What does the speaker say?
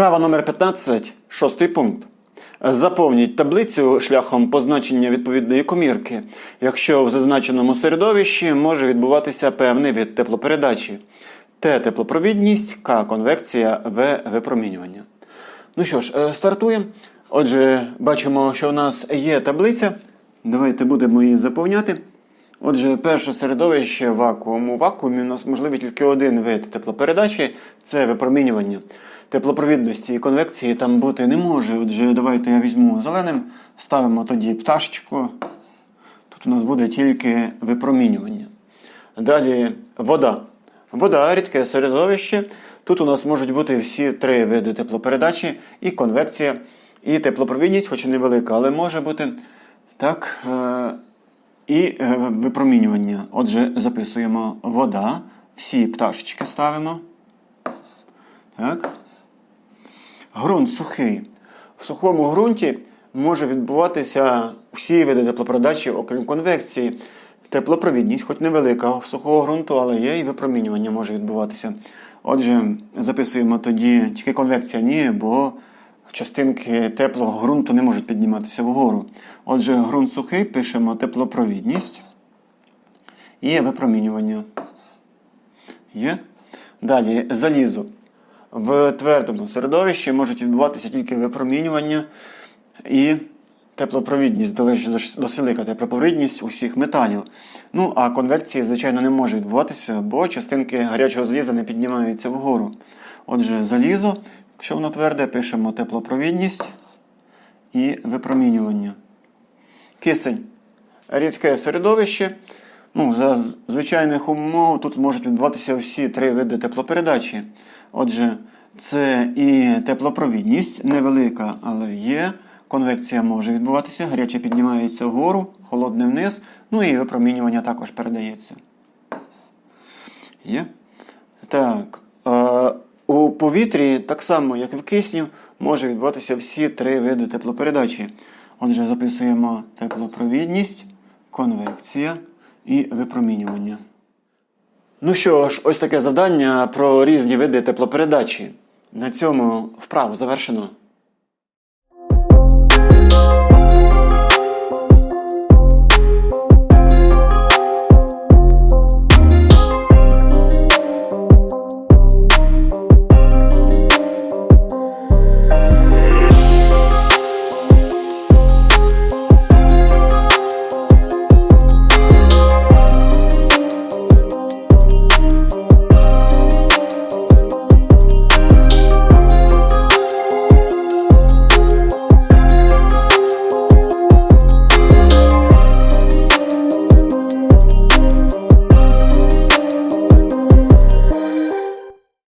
Вправа номер 15, шостий пункт. Заповніть таблицю шляхом позначення відповідної комірки, якщо в зазначеному середовищі може відбуватися певний від теплопередачі. Т теплопровідність, К конвекція, В випромінювання. Ну що ж, е, стартуємо. Отже, бачимо, що у нас є таблиця. Давайте будемо її заповняти. Отже, перше середовище вакуум. У вакуумі у нас можливий тільки один вид теплопередачі це випромінювання. Теплопровідності і конвекції там бути не може. Отже, давайте я візьму зеленим, ставимо тоді пташечку. Тут у нас буде тільки випромінювання. Далі вода. Вода рідке середовище. Тут у нас можуть бути всі три види теплопередачі, і конвекція, і теплопровідність, хоч і невелика, але може бути. Так, е, і е, випромінювання. Отже, записуємо вода, всі пташечки ставимо. Так. Грунт сухий. В сухому ґрунті може відбуватися всі види теплопередачі, окрім конвекції. Теплопровідність, хоч невелика сухого ґрунту, але є і випромінювання може відбуватися. Отже, записуємо тоді тільки конвекція ні, бо частинки теплого ґрунту не можуть підніматися вгору. Отже, ґрунт сухий, пишемо теплопровідність і випромінювання. Є. Далі залізо. В твердому середовищі можуть відбуватися тільки випромінювання і теплопровідність, залежить до силика теплопровідність усіх металів. Ну, а конвекції, звичайно, не може відбуватися, бо частинки гарячого заліза не піднімаються вгору. Отже, залізо, якщо воно тверде, пишемо теплопровідність і випромінювання. Кисень. Рідке середовище. Ну, За звичайних умов тут можуть відбуватися всі три види теплопередачі. Отже, це і теплопровідність невелика, але є. Конвекція може відбуватися, гаряче піднімається вгору, холодне вниз, ну і випромінювання також передається. Є? Так. Е, у повітрі, так само, як і в кисню, може відбуватися всі три види теплопередачі. Отже, записуємо теплопровідність, конвекція і випромінювання. Ну що ж, ось таке завдання про різні види теплопередачі. На цьому вправу завершено.